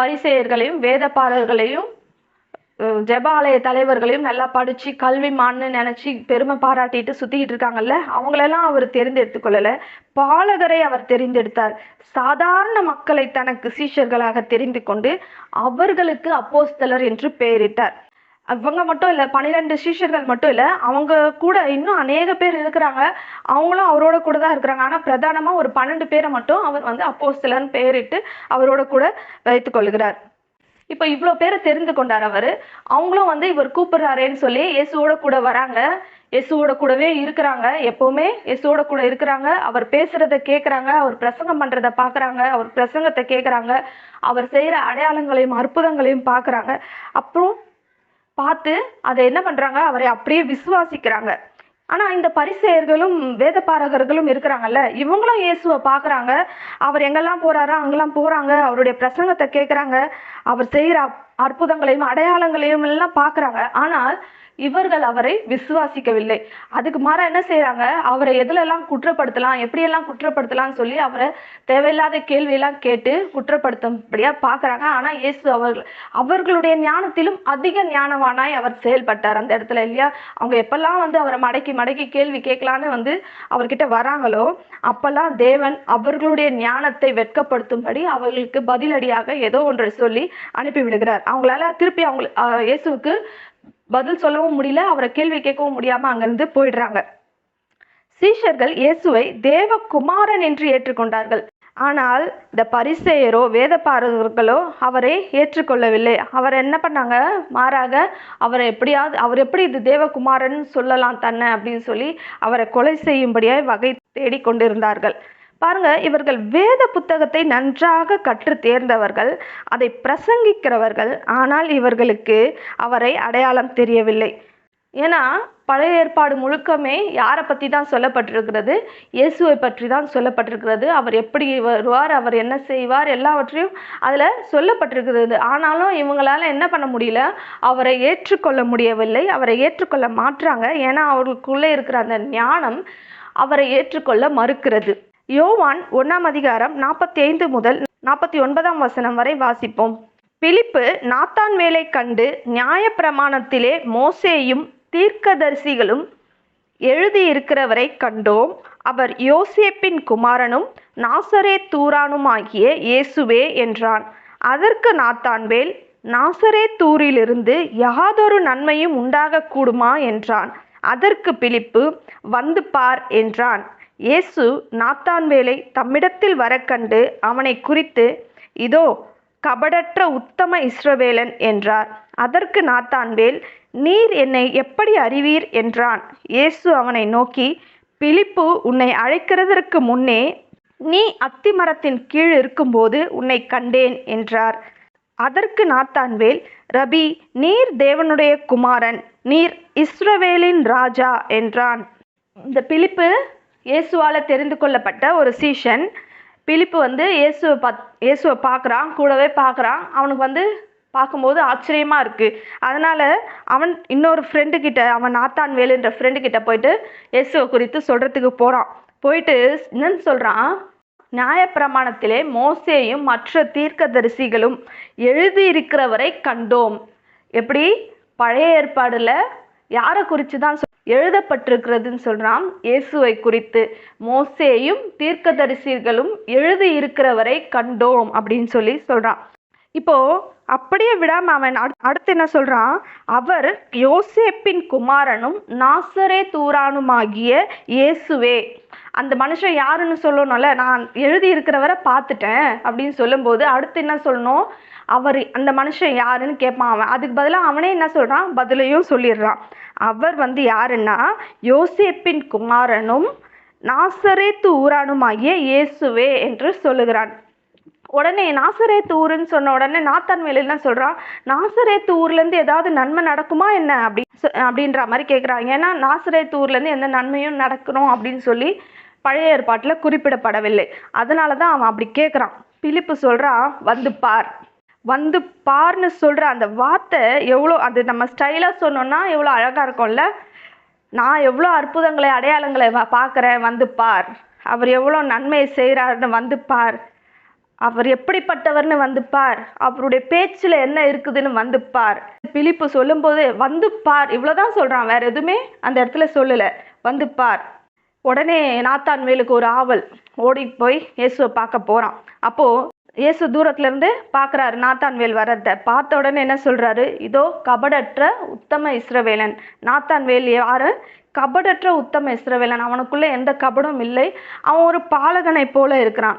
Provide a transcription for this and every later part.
பரிசெயர்களையும் வேதப்பாரர்களையும் அஹ் ஜெபாலய தலைவர்களையும் நல்லா படிச்சு கல்விமான்னு நினச்சி பெருமை பாராட்டிட்டு சுற்றிக்கிட்டு இருக்காங்கல்ல அவங்களெல்லாம் அவர் தெரிந்தெடுத்து கொள்ளலை. பாலகரை அவர் தெரிந்தெடுத்தார். சாதாரண மக்களை தனக்கு சீஷர்களாக தெரிந்து கொண்டு அவர்களுக்கு அப்போஸ்தலர் என்று பெயரிட்டார். அவங்க மட்டும் இல்லை பன்னிரெண்டு சீஷர்கள் மட்டும் இல்லை அவங்க கூட இன்னும் அநேக பேர் இருக்கிறாங்க. அவங்களும் அவரோட கூட தான் இருக்கிறாங்க. ஆனால் பிரதானமாக ஒரு பன்னெண்டு பேரை மட்டும் அவர் வந்து அப்போ சிலன்னு பெயரிட்டு அவரோட கூட வைத்துக் கொள்கிறார். இப்போ இவ்வளோ பேரை தெரிந்து கொண்டார் அவர். அவங்களும் வந்து இவர் கூப்பிடுறாரேன்னு சொல்லி இயேசுவோட கூட வராங்க. இயேசுவோட கூடவே இருக்கிறாங்க. எப்போவுமே இயேசுவோட கூட இருக்கிறாங்க. அவர் பேசுறத கேட்குறாங்க அவர் பிரசங்கம் பண்ணுறத பார்க்குறாங்க அவர் பிரசங்கத்தை கேட்குறாங்க அவர் செய்கிற அடையாளங்களையும் அற்புதங்களையும் பார்க்குறாங்க அப்புறம் பார்த்து அதை என்ன பண்ணுறாங்க அவரை அப்படியே விசுவாசிக்கிறாங்க. ஆனால் இந்த பரிசேயர்களும் வேதப்பாரகர்களும் இருக்கிறாங்கல்ல இவங்களும் இயேசுவை பார்க்குறாங்க. அவர் எங்கெல்லாம் போகிறாரோ அங்கெல்லாம் போகிறாங்க அவருடைய பிரசங்கத்தை கேட்குறாங்க. அவர் செய்கிற அற்புதங்களையும் அடையாளங்களையும் எல்லாம் பார்க்குறாங்க. ஆனால் இவர்கள் அவரை விசுவாசிக்கவில்லை. அதுக்கு மாற என்ன செய்யறாங்க அவரை எதுலெல்லாம் குற்றப்படுத்தலாம் எப்படியெல்லாம் குற்றப்படுத்தலாம்னு சொல்லி அவரை தேவையில்லாத கேள்வியெல்லாம் கேட்டு குற்றப்படுத்தும்படியா பாக்குறாங்க. ஆனா இயேசு அவர்கள் அவர்களுடைய ஞானத்திலும் அதிக ஞானவானாய் அவர் செயல்பட்டார். அந்த இடத்துல இல்லையா? அவங்க எப்பெல்லாம் வந்து அவரை மடக்கி மடக்கி கேள்வி கேட்கலான்னு வந்து அவர்கிட்ட வராங்களோ அப்பெல்லாம் தேவன் அவர்களுடைய ஞானத்தை வெட்கப்படுத்தும்படி அவர்களுக்கு பதிலடியாக ஏதோ ஒன்றை சொல்லி அனுப்பி விடுகிறார் அவங்களால திருப்பி அவங்க இயேசுவுக்கு பதில் சொல்லவும் முடியல அவரை கேள்வி கேட்கவும் முடியாம அங்கிருந்து போயிடுறாங்க. சீஷர்கள் இயேசுவை தேவகுமாரன் என்று ஏற்றுக்கொண்டார்கள். ஆனால் இந்த பரிசேயரோ வேதபாரகர்களோ அவரை ஏற்றுக்கொள்ளவில்லை. அவர் என்ன பண்ணாங்க? மாறாக அவரை எப்படியாவது அவர் எப்படி இது தேவகுமாரன் சொல்லலாம் தன்னை அப்படின்னு சொல்லி அவரை கொலை செய்யும்படியாய் வகை தேடிக்கொண்டிருந்தார்கள் பாருங்க இவர்கள் வேத புத்தகத்தை நன்றாக கற்று தேர்ந்தவர்கள் அதை பிரசங்கிக்கிறவர்கள் ஆனால் இவர்களுக்கு அவரை அடையாளம் தெரியவில்லை. ஏன்னா பழைய ஏற்பாடு முழுக்கமே யாரை பற்றி தான் சொல்லப்பட்டிருக்கிறது? இயேசுவை பற்றி தான் சொல்லப்பட்டிருக்கிறது. அவர் எப்படி வருவார் அவர் என்ன செய்வார் எல்லாவற்றையும் அதில் சொல்லப்பட்டிருக்கிறது. ஆனாலும் இவங்களால என்ன பண்ண முடியல? அவரை ஏற்றுக்கொள்ள முடியவில்லை. அவரை ஏற்றுக்கொள்ள மாற்றாங்க ஏன்னா அவர்களுக்குள்ளே இருக்கிற அந்த ஞானம் அவரை ஏற்றுக்கொள்ள மறுக்கிறது. யோவான் ஒன்றாம் அதிகாரம் நாற்பத்தி ஐந்து முதல் நாற்பத்தி ஒன்பதாம் வசனம் வரை வாசிப்போம். பிலிப்பு நாத்தான் வேலை கண்டு நியாயப்பிரமாணத்திலே மோசேயும் தீர்க்கதரிசிகளும் எழுதியிருக்கிறவரை கண்டோம். அவர் யோசேப்பின் குமாரனும் நாசரே தூரானுமாகிய இயேசுவே என்றான். அதற்கு நாத்தான்வேல் நாசரே தூரிலிருந்து யாதொரு நன்மையும் உண்டாகக்கூடுமா? என்றான். அதற்கு பிலிப்பு வந்து பார் என்றான். இயேசு நாத்தான்வேலை தம்மிடத்தில் வரக்கண்டு அவனை குறித்து இதோ கபடற்ற உத்தம இஸ்ரவேலன் என்றார். அதற்கு நாத்தான்வேல் நீர் என்னை எப்படி அறிவீர்? என்றான். இயேசு அவனை நோக்கி பிலிப்பு உன்னை அழைக்கிறதற்கு முன்னே நீ அத்திமரத்தின் கீழ் இருக்கும்போது உன்னை கண்டேன் என்றார். அதற்கு நாத்தான்வேல் ரபி நீர் தேவனுடைய குமாரன் நீர் இஸ்ரவேலின் ராஜா என்றான். இந்த பிலிப்பு இயேசுவால் தெரிந்து கொள்ளப்பட்ட ஒரு சீஷன். பிலிப்பு வந்து இயேசுவை பத் இயேசுவை பார்க்குறான் கூடவே பார்க்குறான். அவனுக்கு வந்து பார்க்கும்போது ஆச்சரியமாக இருக்குது அதனால் அவன் இன்னொரு ஃப்ரெண்டுக்கிட்ட அவன் நாத்தான் வேலுன்ற ஃப்ரெண்டுக்கிட்ட போயிட்டு இயேசுவை குறித்து சொல்கிறதுக்கு போகிறான் போயிட்டு என்னன்னு சொல்கிறான் நியாயப்பிரமாணத்திலே மோசேயும் மற்ற தீர்க்கதரிசிகளும் எழுதியிருக்கிறவரை கண்டோம். எப்படி? பழைய ஏற்பாடில். யாரை குறித்து தான் எழுதப்பட்டிருக்கிறதுன்னு சொல்கிறான் இயேசுவை குறித்து மோசேயும் தீர்க்கதரிசிகளும் எழுதி இருக்கிறவரை கண்டோம் அப்படின்னு சொல்லி சொல்கிறான் இப்போ அப்படியே விடாமல் அவன் அடு- அடுத்து என்ன சொல்கிறான் அவர் யோசேப்பின் குமாரனும் நாசரே தூரானுமாகிய இயேசுவே. அந்த மனுஷன் யாருன்னு சொல்லணும்ல? நான் எழுதி இருக்கிறவரை பார்த்துட்டேன் அப்படின்னு சொல்லும்போது அடுத்து என்ன சொல்லணும்? அவர் அந்த மனுஷன் யாருன்னு கேட்பான் அவன். அதுக்கு பதிலாக அவனே என்ன சொல்கிறான் பதிலையும் சொல்லிடுறான். அவர் வந்து யாருன்னா? யோசேப்பின் குமாரனும் நாசரேத்து ஊரானுமாகிய இயேசுவே என்று சொல்லுகிறான் உடனே நாசரேத்து ஊருன்னு சொன்ன உடனே நாத்தான் வேலையெல்லாம் சொல்கிறான் நாசரேத்து ஊர்லேருந்து ஏதாவது நன்மை நடக்குமா என்ன? அப்படி சொ- அப்படின்ற மாதிரி கேட்குறாங்க ஏன்னா நாசரேத்து ஊர்லேருந்து எந்த நன்மையும் நடக்கணும் அப்படின்னு சொல்லி பழைய ஏற்பாட்டில் குறிப்பிடப்படவில்லை. அதனால தான் அவன் அப்படி கேட்குறான் பிலிப்பு சொல்கிறான் வந்து பார். வந்து பார்ன்னு சொல்கிற அந்த வார்த்தை எவ்வளோ அது நம்ம ஸ்டைலாக சொன்னோன்னா எவ்வளோ அழகாக இருக்கும்ல? நான் எவ்வளோ அற்புதங்களை அடையாளங்களை பார்க்குறேன் வந்து பார். அவர் எவ்வளோ நன்மையை செய்கிறாருன்னு வந்து பார். அவர் எப்படிப்பட்டவர்னு வந்து பார். அவருடைய பேச்சில் என்ன இருக்குதுன்னு வந்து பார். பிலிப்பு சொல்லும்போது வந்து பார். இவ்வளோதான் சொல்கிறான் வேற எதுவுமே அந்த இடத்துல சொல்லலை. வந்து பார். உடனே நாத்தான் வேலுக்கு ஒரு ஆவல் ஓடி போய் இயேசுவை பார்க்க போகிறான் அப்போது இயேசு தூரத்துலேருந்து பார்க்குறாரு நாத்தான்வேல் வர்றதை. பார்த்த உடனே என்ன சொல்கிறாரு இதோ கபடற்ற உத்தம இஸ்ரவேலன். நாத்தான்வேல் யார்? கபடற்ற உத்தம இஸ்ரவேலன். அவனுக்குள்ளே எந்த கபடும் இல்லை. அவன் ஒரு பாலகனை போல இருக்கிறான்.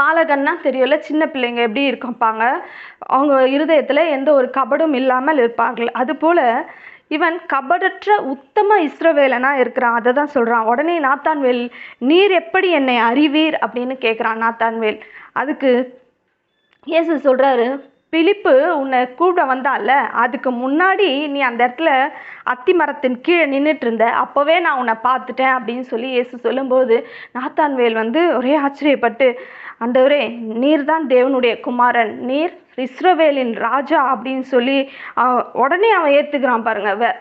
பாலகன்னா தெரியல சின்ன பிள்ளைங்க எப்படி இருப்பாங்க அவங்க இருதயத்தில் எந்த ஒரு கபடும் இல்லாமல் இருப்பார்கள். அதுபோல் இவன் கபடற்ற உத்தம இஸ்ரவேலனா இருக்கிறான். அதை தான் சொல்கிறான் உடனே நாத்தான்வேல் நீர் எப்படி என்னை அறிவீர்? அப்படின்னு கேட்குறான் நாத்தான்வேல். அதுக்கு இயேசு சொல்கிறாரு பிலிப்பு உன்னை கூப்பிட வந்தால அதுக்கு முன்னாடி நீ அந்த இடத்துல அத்தி மரத்தின் கீழே நின்றுட்டு இருந்த அப்போவே நான் உன்னை பார்த்துட்டேன் அப்படின்னு சொல்லி இயேசு சொல்லும்போது நாத்தான்வேல் வந்து ஒரே ஆச்சரியப்பட்டு அண்டவரே நீர் தான் தேவனுடைய குமாரன் நீர் இஸ்ரவேலின் ராஜா அப்படின்னு சொல்லி உடனே அவன் ஏற்றுக்கிறான் பாருங்க. வே-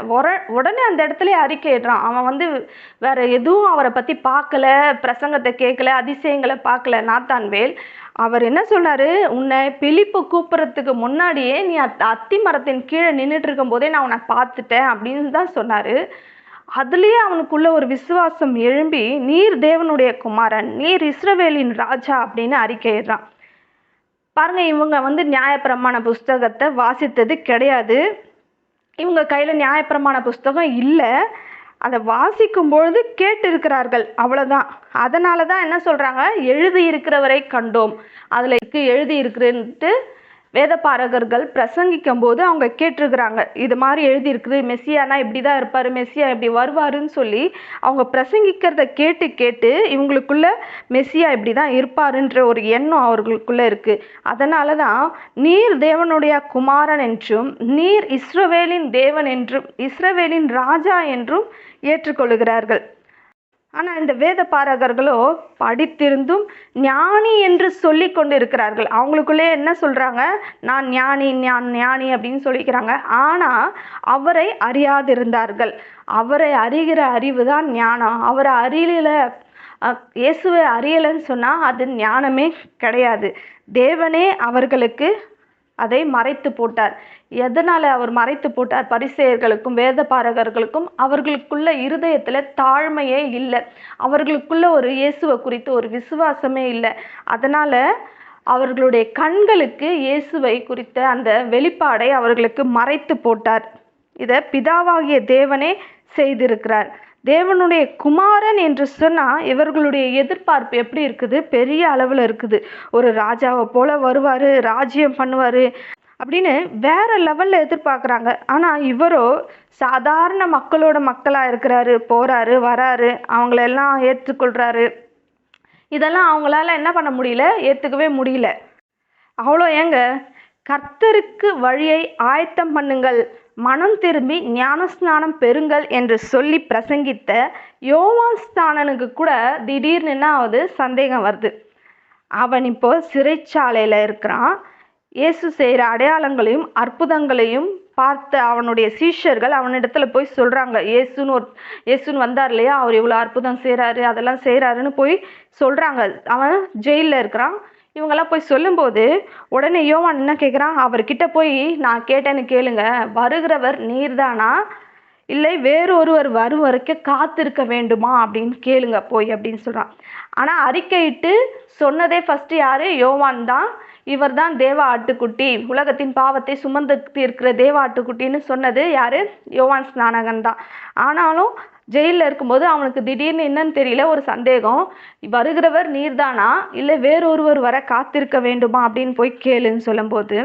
உடனே அந்த இடத்துல அறிக்கையிடுறான். அவன் வந்து வேற எதுவும் அவரை பற்றி பார்க்கல பிரசங்கத்தை கேட்கல அதிசயங்களை பார்க்கல நாத்தான்வேல். அவர் என்ன சொன்னாரு? உன்னை பிலிப்பு கூப்பிட்றதுக்கு முன்னாடியே நீ அத் அத்தி மரத்தின் கீழே நின்றுட்டு இருக்கும் போதே நான் உன்னை பார்த்துட்டேன் அப்படின்னு தான் சொன்னார். அதுலேயே அவனுக்குள்ள ஒரு விசுவாசம் எழும்பி நீர் தேவனுடைய குமாரன் நீர் இஸ்ரவேலின் ராஜா அப்படின்னு அறிக்கையிடுறான் பாருங்க இவங்க வந்து நியாயப்பிரமாண புஸ்தகத்தை வாசித்தது கிடையாது. இவங்க கையில் நியாயப்பிரமாண புஸ்தகம் இல்லை. அதை வாசிக்கும் பொழுது கேட்டிருக்கிறார்கள். அவ்வளோதான் அதனால தான் என்ன சொல்கிறாங்க எழுதி இருக்கிறவரை கண்டோம். அதில் இருக்கு எழுதி இருக்குன்ட்டு வேதபாரகர்கள் பிரசங்கிக்கும் போது அவங்க கேட்டிருக்கிறாங்க. இது மாதிரி எழுதியிருக்குது மெஸ்ஸியானா இப்படி தான் இருப்பார் மெஸ்ஸியா இப்படி வருவாருன்னு சொல்லி அவங்க பிரசங்கிக்கிறத கேட்டு கேட்டு இவங்களுக்குள்ள மெஸ்ஸியா இப்படி தான் இருப்பாருன்ற ஒரு எண்ணம் அவர்களுக்குள்ளே இருக்குது அதனால தான் நீர் தேவனுடைய குமாரன் என்றும் நீர் இஸ்ரவேலின் தேவன் என்றும் இஸ்ரவேலின் ராஜா என்றும் ஏற்றுக்கொள்கிறார்கள் ஆனால் இந்த வேத பாரகர்களோ படித்திருந்தும் ஞானி என்று சொல்லி கொண்டு இருக்கிறார்கள் அவங்களுக்குள்ளே என்ன சொல்கிறாங்க நான் ஞானி ஞான் ஞானி அப்படின்னு சொல்லிக்கிறாங்க. ஆனால் அவரை அறியாதிருந்தார்கள். அவரை அறிகிற அறிவு தான் ஞானம். அவரை அறியல இயேசுவை அறியலைன்னு சொன்னால் அது ஞானமே கிடையாது. தேவனே அவர்களுக்கு அதை மறைத்து போட்டார். எதனால் அவர் மறைத்து போட்டார்? பரிசெயர்களுக்கும் வேத பாரகர்களுக்கும் அவர்களுக்குள்ள இருதயத்தில் தாழ்மையே இல்லை. அவர்களுக்குள்ள ஒரு இயேசுவை குறித்து ஒரு விசுவாசமே இல்லை. அதனால் அவர்களுடைய கண்களுக்கு இயேசுவை குறித்த அந்த வெளிப்பாடை அவர்களுக்கு மறைத்து போட்டார். இதை பிதாவாகிய தேவனே செய்திருக்கிறார். தேவனுடைய குமாரன் என்று சொன்னால் இவர்களுடைய எதிர்பார்ப்பு எப்படி இருக்குது? பெரிய அளவில் இருக்குது. ஒரு ராஜாவை போல வருவார் ராஜ்யம் பண்ணுவார் அப்படின்னு வேற லெவலில் எதிர்பார்க்குறாங்க. ஆனால் இவரோ சாதாரண மக்களோட மக்களாக இருக்கிறாரு போகிறாரு வராரு அவங்களெல்லாம் ஏற்றுக்கொள்கிறாரு இதெல்லாம் அவங்களால என்ன பண்ண முடியல? ஏற்றுக்கவே முடியல. அவ்வளோ ஏங்க? கர்த்தருக்கு வழியை ஆயத்தம் பண்ணுங்கள். மனம் திரும்பி ஞானஸ்நானம் பெறுங்கள் என்று சொல்லி பிரசங்கித்த யோவான் ஸ்தானனுக்கு கூட திடீர்னு என்ன ஆகுது? சந்தேகம் வருது. அவன் இப்போ சிறைச்சாலையில் இருக்கிறான். இயேசு செய்கிற அடையாளங்களையும் அற்புதங்களையும் பார்த்த அவனுடைய சீஷர்கள் அவனிடத்துல போய் சொல்கிறாங்க இயேசுன்னு ஒரு இயேசுன்னு வந்தார் இல்லையா? அவர் இவ்வளோ அற்புதம் செய்கிறாரு அதெல்லாம் செய்கிறாருன்னு போய் சொல்கிறாங்க அவன் ஜெயிலில் இருக்கிறான். இவங்கெல்லாம் போய் சொல்லும்போது உடனே யோவான் என்ன கேட்குறான் அவர்கிட்ட போய் நான் கேட்டேன்னு கேளுங்க. வருகிறவர் நீர்தானா? இல்லை வேறு ஒருவர் வரும் வரைக்கும் காத்திருக்க வேண்டுமா? அப்படின்னு கேளுங்க போய் அப்படின்னு சொல்கிறான் ஆனால் அறிக்கையிட்டு சொன்னதே ஃபஸ்ட்டு யார்? யோவான் தான். இவர் தான் தேவ ஆட்டுக்குட்டி. உலகத்தின் பாவத்தை சுமந்து இருக்கிற தேவ ஆட்டுக்குட்டின்னு சொன்னது யார்? யோவான் ஸ்நானகன் தான். ஆனாலும் ஜெயிலில் இருக்கும்போது அவனுக்கு திடீர்னு என்னன்னு தெரியல ஒரு சந்தேகம். வருகிறவர் நீர்தானா? இல்லை வேறொருவர் வர காத்திருக்க வேண்டுமா? அப்படின்னு போய் கேளுன்னு சொல்லும்போது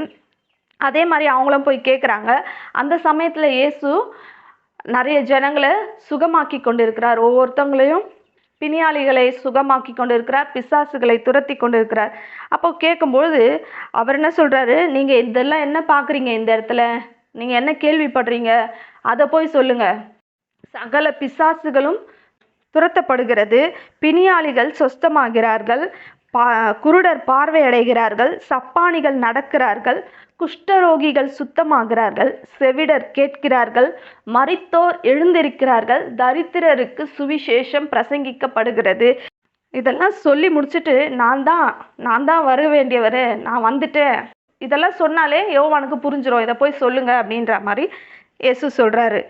அதே மாதிரி அவங்களும் போய் கேட்குறாங்க அந்த சமயத்தில் இயேசு நிறைய ஜனங்களை சுகமாக்கி கொண்டிருக்கிறார். ஒவ்வொருத்தவங்களையும் பிணியாளிகளை சுகமாக்கி கொண்டிருக்கிறார் பிசாசுகளை துரத்தி கொண்டிருக்கிறார். அப்போ கேட்கும்பொழுது அவர் என்ன சொல்கிறாரு நீங்கள் இதெல்லாம் என்ன பார்க்குறீங்க இந்த இடத்துல? நீங்கள் என்ன கேள்விப்படுறீங்க? அதை போய் சொல்லுங்கள் சகல பிசாசுகளும் துரத்தப்படுகிறது. பிணியாளிகள் சொஸ்தமாகிறார்கள். பா குருடர் பார்வையடைகிறார்கள். சப்பானிகள் நடக்கிறார்கள். குஷ்டரோகிகள் சுத்தமாகிறார்கள். செவிடர் கேட்கிறார்கள். மறித்தோர் எழுந்திருக்கிறார்கள். தரித்திரருக்கு சுவிசேஷம் பிரசங்கிக்கப்படுகிறது. இதெல்லாம் சொல்லி முடிச்சுட்டு நான் தான் நான் தான் வர வேண்டியவர். நான் வந்துட்டேன். இதெல்லாம் சொன்னாலே யோவானுக்கு புரிஞ்சிடும் இதை போய் சொல்லுங்க அப்படின்ற மாதிரி இயேசு சொல்கிறாரு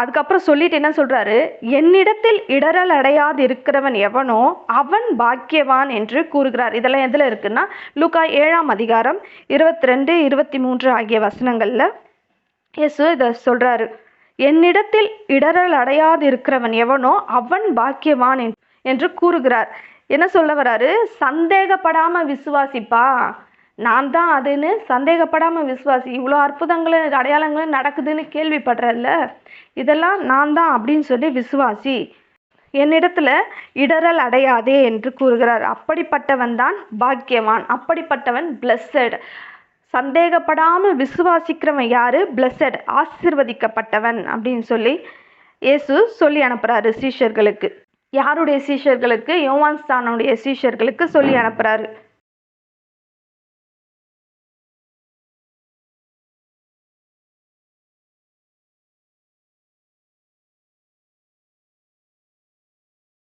அதுக்கப்புறம் சொல்லிட்டு என்ன சொல்கிறாரு என்னிடத்தில் இடரல் அடையாது இருக்கிறவன் எவனோ அவன் பாக்கியவான் என்று கூறுகிறார். இதெல்லாம் எதில் இருக்குன்னா லூக்கா ஏழாம் அதிகாரம் இருபத்தி ரெண்டு இருபத்தி மூன்று ஆகிய வசனங்களில் இயேசு இதை சொல்கிறாரு என்னிடத்தில் இடரல் அடையாது இருக்கிறவன் எவனோ அவன் பாக்கியவான் என்று கூறுகிறார். என்ன சொல்ல வராரு? சந்தேகப்படாமல் விசுவாசிப்பா. நான் தான் அதுன்னு சந்தேகப்படாமல் விசுவாசி. இவ்வளோ அற்புதங்களும் அடையாளங்களும் நடக்குதுன்னு கேள்விப்படுறல்ல? இதெல்லாம் நான் தான் அப்படின்னு சொல்லி விசுவாசி. என்னிடத்துல இடரல் அடையாதே என்று கூறுகிறார். அப்படிப்பட்டவன் தான் பாக்கியவான். அப்படிப்பட்டவன் பிளஸட் சந்தேகப்படாமல் விசுவாசிக்கிறவன் யாரு? பிளஸட் ஆசிர்வதிக்கப்பட்டவன் அப்படின்னு சொல்லி இயேசு சொல்லி அனுப்புகிறாரு சீஷர்களுக்கு. யாருடைய சீஷர்களுக்கு? யோவான் ஸ்தானுடைய சீஷர்களுக்கு சொல்லி அனுப்புகிறாரு